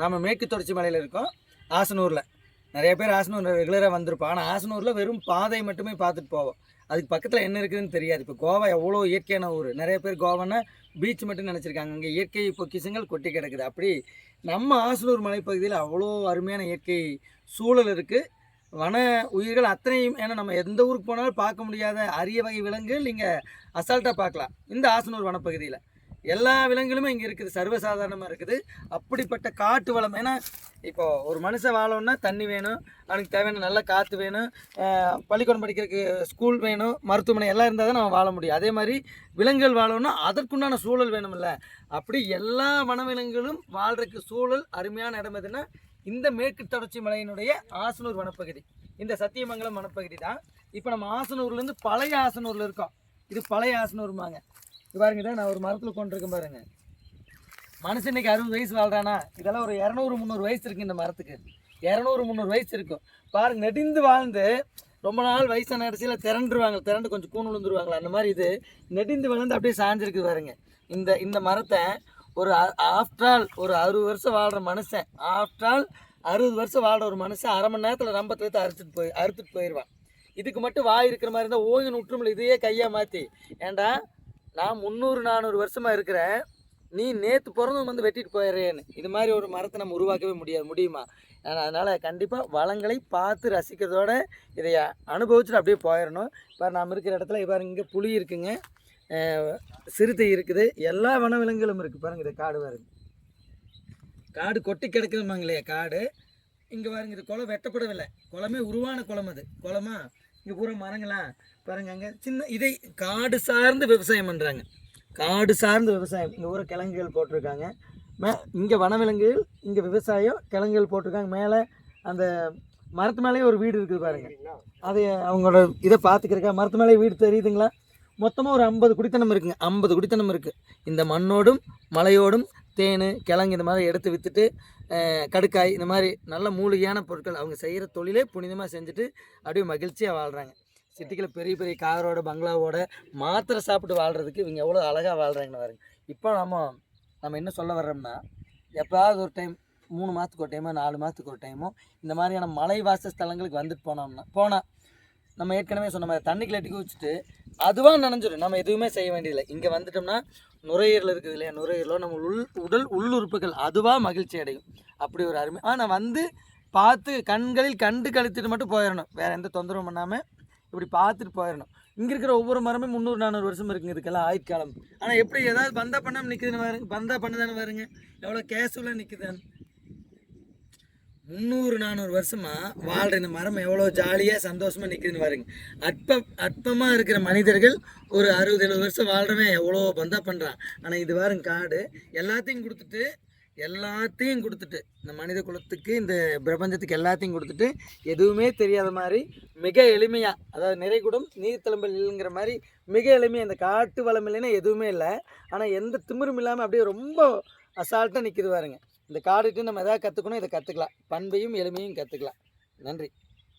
நாம் மேற்கு தொடர்ச்சி மலையில் இருக்கோம். ஆசனூரில். நிறைய பேர் ஆசனூர் ரெகுலராக வந்திருப்போம். ஆனால் ஆசனூரில் வெறும் பாதை மட்டுமே பார்த்துட்டு போவோம். அதுக்கு பக்கத்தில் என்ன இருக்குதுன்னு தெரியாது. இப்போ கோவா எவ்வளோ இயற்கையான ஊர். நிறைய பேர் கோவான்னா பீச் மட்டும் நினச்சிருக்காங்க. அங்கே இயற்கை பொக்கிஷங்கள் கொட்டி கிடக்குது. அப்படி நம்ம ஆசனூர் மலைப்பகுதியில் அவ்வளோ அருமையான இயற்கை சூழல் இருக்குது வன உயிர்கள் அத்தனையும் ஏன்னா நம்ம எந்த ஊருக்கு போனாலும் பார்க்க முடியாத அரிய வகை விலங்குகள் இங்கே அசால்ட்டாக பார்க்கலாம். இந்த ஆசனூர் வனப்பகுதியில். எல்லா விலங்குகளுமே இங்கே இருக்குது சர்வசாதாரணமாக இருக்குது. அப்படிப்பட்ட காட்டு வளம் ஏன்னா இப்போ ஒரு மனுஷன் வாழணும்னா தண்ணி வேணும் அவனுக்கு தேவையான நல்ல காற்று வேணும் பள்ளிக்கூடம் படிக்கிறதுக்கு ஸ்கூல் வேணும் மருத்துவமனை எல்லாம் இருந்தால் தான் நம்ம வாழ முடியும். அதே மாதிரி விலங்குகள் வாழணும்னா அதற்குண்டான சூழல் வேணும்ல. அப்படி எல்லா வனவிலங்குகளும் வாழ்கிறதுக்கு சூழல் அருமையான இடம் எதுன்னா இந்த மேற்கு தொடர்ச்சி மலையினுடைய ஆசனூர் வனப்பகுதி. இந்த சத்தியமங்கலம் வனப்பகுதி தான். இப்போ நம்ம ஆசனூர்லேருந்து பழைய ஆசனூரில் இருக்கோம். இது பழைய ஆசனூர்மாங்க பாருங்க நான் ஒரு மரத்தில் கொண்டிருக்கேன் பாருங்க. மனுஷன் இன்னைக்கு அறுபது வயசு வாழ்றானா? இதெல்லாம் ஒரு இரநூறு முந்நூறு வயசு இருக்குது இந்த மரத்துக்கு. இரநூறு முந்நூறு வயசு இருக்கும். பாருங்க நெடிந்து வாழ்ந்து ரொம்ப நாள் வயசான இடத்துல திரண்டுருவாங்க. திரண்டு கொஞ்சம் கூண் விழுந்துருவாங்களா? அந்த மாதிரி இது நெடிந்து வளர்ந்து அப்படியே சாஞ்சிருக்கு பாருங்க. இந்த இந்த மரத்தை ஒரு ஆஃப்டர் ஆல் ஒரு அறுபது வருஷம் வாழ்கிற மனுஷன் ஆஃப்டர் ஆல் அறுபது வருஷம் வாழ்கிற ஒரு மனுஷன் அரை மணி நேரத்தில் ரம்பத்தை எடுத்து அறுத்துட்டு போய் அறுத்துட்டு போயிடுவான் இதுக்கு மட்டும் வாய் இருக்கிற மாதிரி இருந்தால் ஓய்வு விட்டுருமில்ல இதையே கையாக மாற்றி ஏண்டா நான் முந்நூறு நானூறு வருஷமாக இருக்கிறேன். நீ நேற்று பிறந்தவங்க வந்து வெட்டிட்டு போயிடுறேன்னு. இது மாதிரி ஒரு மரத்தை நம்ம உருவாக்கவே முடியாது முடியுமா? ஆனா, அதனால் கண்டிப்பாக வளங்களை பார்த்து ரசிக்கிறதோட இதை அனுபவிச்சுட்டு அப்படியே போயிடணும். இப்போ நாம் இருக்கிற இடத்துல பாருங்க இங்கே புளி இருக்குங்க. சிறுத்தை இருக்குது. எல்லா வனவிலங்குகளும் இருக்குது பாருங்க இது காடு பாருங்க. காடு கொட்டி கிடக்குதுமாங்க இல்லையா காடு. இங்கே பாருங்க இது குளம் வெட்டப்படவில்லை. குளமே உருவான குளம் அது. குளமா? இங்கே பூரா மரங்களா? பாருங்க அங்கே சின்ன இதை காடு சார்ந்து விவசாயம் பண்ணுறாங்க காடு சார்ந்த விவசாயம். இங்கே ஊரை கிழங்குகள் போட்டிருக்காங்க. மே இங்கே வனவிலங்குகள் இங்கே விவசாயம் கிழங்குகள் போட்டிருக்காங்க. மேலே அந்த மரத்து மேலேயே ஒரு வீடு இருக்குது பாருங்க. அது அவங்களோட இதை பார்த்துக்கிறக்கா மரத்து மேலே வீடு தெரியுதுங்களா? மொத்தமாக ஒரு ஐம்பது குடித்தனம் இருக்குங்க. ஐம்பது குடித்தனம் இருக்குது இந்த மண்ணோடும் மலையோடும் தேன் கிழங்கு இந்த மாதிரி எடுத்து விற்றுட்டு கடுக்காய் இந்த மாதிரி நல்ல மூலிகையான பொருட்கள் அவங்க செய்கிற தொழிலே புனிதமாக செஞ்சுட்டு அப்படியே மகிழ்ச்சியாக வாழ்கிறாங்க சிட்டிக்கில் பெரிய பெரிய காரோட பங்களாவோட மாத்திரை சாப்பிட்டு வாழ்கிறதுக்கு இவங்க எவ்வளோ அழகாக வாழ்கிறாங்கன்னு பாருங்க. இப்போ நம்ம நம்ம என்ன சொல்ல வர்றோம்னா எப்போயாவது ஒரு டைம் மூணு மாதத்துக்கு ஒரு டைமோ நாலு மாதத்துக்கு ஒரு டைமோ இந்த மாதிரியான மலைவாச ஸ்தலங்களுக்கு வந்துட்டு போனோம்னா போனால் நம்ம ஏற்கனவே சொன்ன மாதிரி தண்ணிக்குள்ள எட்டி வச்சுட்டு அதுவாக நினைஞ்சிடும் நம்ம எதுவுமே செய்ய வேண்டியதில்லை. இங்கே வந்துட்டோம்னா நுரையீரல் இருக்குது இல்லையா? நுரையீரலோ நம்ம உள் உடல் உள்ளுறுப்புகள் அதுவாக மகிழ்ச்சி அடையும். அப்படி ஒரு அருமை. ஆனால் வந்து பார்த்து கண்களில் கண்டு கழித்துட்டு மட்டும் போயிடணும். வேறு எந்த தொந்தரவும் பண்ணாமல் இப்படி பார்த்துட்டு போயிடணும். இங்கே இருக்கிற ஒவ்வொரு மரமே முந்நூறு நானூறு வருஷம் இருக்குங்க இதுக்கெல்லாம் ஆயுட்காலம். ஆனால் எப்படி ஏதாவது பந்தா பண்ணாமல் நிற்குதுன்னு பாருங்க. பந்தா பண்ணதானே பாருங்க. எவ்வளோ கேஷுவலாக நிற்குதுன்னு முந்நூறு நானூறு வருஷமாக வாழ்கிற இந்த மரம் எவ்வளோ ஜாலியாக சந்தோஷமாக நிற்குதுன்னு பாருங்க. அற்ப அற்பமாக இருக்கிற மனிதர்கள் ஒரு அறுபது எழுபது வருஷம் வாழ்கிறவன் எவ்வளோ பந்தா பண்ணுறான் ஆனால் இது பாருங்க காடு. எல்லாத்தையும் கொடுத்துட்டு எல்லாத்தையும் கொடுத்துட்டு இந்த மனித குலத்துக்கு இந்த பிரபஞ்சத்துக்கு எல்லாத்தையும் கொடுத்துட்டு எதுவுமே தெரியாத மாதிரி மிக எளிமையாக அதாவது நிறைகுடம் நீர்த்தளம்பல் இல்லைங்கிற மாதிரி மிக எளிமையாக இந்த காட்டு வளம் இல்லைன்னா எதுவுமே இல்லை. ஆனால் எந்த திமிரும் இல்லாமல் அப்படியே ரொம்ப அசால்ட்டாக நிற்கிது பாருங்க. இந்த காடுக்கு நம்ம எதாவது கற்றுக்கணும் இதை கற்றுக்கலாம் பண்பையும் எளிமையும் கற்றுக்கலாம் நன்றி.